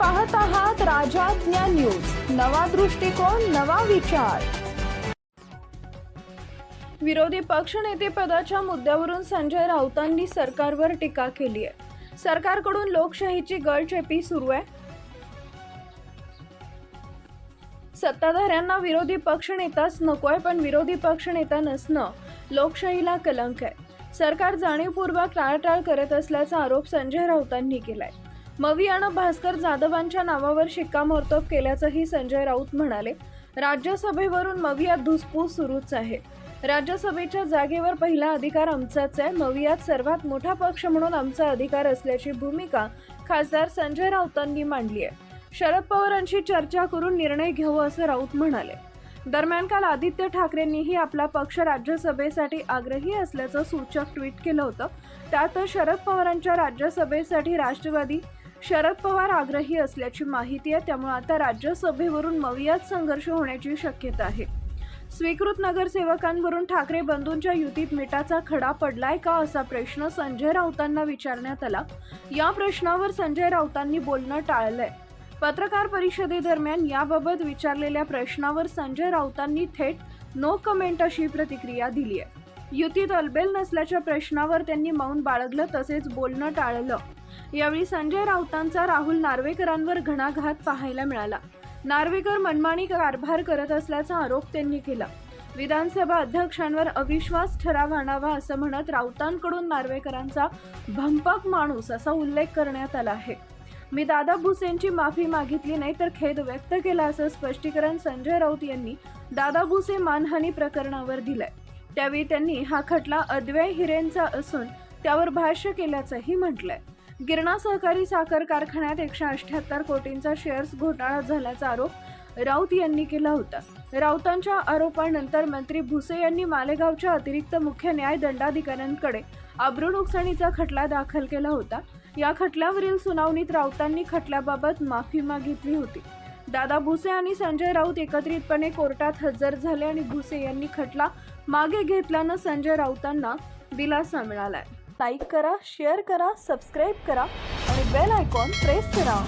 पाहत आहात राजाज्ञा न्यूज. नवा दृष्टिकोन नवा विचार. विरोधी पक्षनेतेपदाच्या मुद्द्यावरून संजय राऊतांनी सरकारवर टीका केली आहे. सरकारकडून लोकशाहीची गळचेपी सुरू आहे. सत्ताधाऱ्यांना विरोधी पक्षनेताच नकोय पण विरोधी पक्षनेता नसणं लोकशाहीला कलंक आहे. सरकार जाणीवपूर्वक टाळाटाळ करत असल्याचा आरोप संजय राऊतांनी केलाय. मवी आणि भास्कर जाधवांच्या नावावर शिक्कामोर्तब केल्याचंही संजय राऊत म्हणाले. राज्यसभेवरून मवियात धुसपूस सुरूच आहे. राज्यसभेच्या जागेवर पहिला अधिकार आमचाच आहे. मवियात सर्वात मोठा पक्ष म्हणून आमचा अधिकार असल्याची भूमिका खासदार संजय राऊतांनी मांडली आहे. शरद पवारांशी चर्चा करून निर्णय घेऊ असं राऊत म्हणाले. दरम्यान काल आदित्य ठाकरेंनीही आपला पक्ष राज्यसभेसाठी आग्रही असल्याचं सूचक ट्विट केलं होतं. त्यात शरद पवारांच्या राज्यसभेसाठी राष्ट्रवादी शरद पवार आग्रही असल्याची माहिती आहे. त्यामुळे आता राज्यसभेवरून मवियात संघर्ष होण्याची शक्यता आहे. स्वीकृत नगरसेवकांवरून ठाकरे बंधूंच्या युतीत मिठाचा खडा पडलाय का असा प्रश्न संजय राऊतांना विचारण्यात आला. या प्रश्नावर संजय राऊतांनी बोलणं टाळलंय. पत्रकार परिषदेदरम्यान याबाबत विचारलेल्या प्रश्नावर संजय राऊतांनी थेट नो कमेंट अशी प्रतिक्रिया दिली आहे युतीत अलबेल नसल्याच्या प्रश्नावर त्यांनी मौन बाळगलं तसेच बोलणं टाळलं. यावेळी संजय राऊतांचा राहुल नार्वेकरांवर घणाघात पाहायला मिळाला. नार्वेकर मनमानी कारभार करत असल्याचा आरोप त्यांनी केला. विधानसभा अध्यक्षांवर अविश्वास ठराव आणावा असं म्हणत राऊतांकडून नार्वेकरांचा भंपक माणूस असा उल्लेख करण्यात आला आहे. मी दादा भुसेंची माफी मागितली नाही तर खेद व्यक्त केला असं स्पष्टीकरण संजय राऊत यांनी दादा भुसे मानहानी प्रकरणावर दिलंय. त्यावेळी त्यांनी हा खटला अद्वय हिरेंचा असून त्यावर भाष्य केल्याचंही म्हटलंय. गिरणा सहकारी साखर कारखान्यात एकशे अठ्याहत्तर कोटींचा शेअर्स घोटाळा झाल्याचा आरोप राऊत यांनी केला होता. राऊतांच्या आरोपानंतर मंत्री भुसे यांनी मालेगावच्या अतिरिक्त मुख्य न्याय दंडाधिकाऱ्यांकडे अब्रू नुकसानीचा खटला दाखल केला होता. या खटल्यावरील सुनावणीत राऊतांनी खटल्याबाबत माफी मागितली होती. दादा भुसे आणि संजय राऊत एकत्रितपणे कोर्टात हजर झाले आणि भुसे यांनी खटला मागे घेतल्यानं संजय राऊतांना दिलासा मिळालाय. लाईक करा शेअर करा सबस्क्राईब करा आणि बेल आयकॉन प्रेस करा.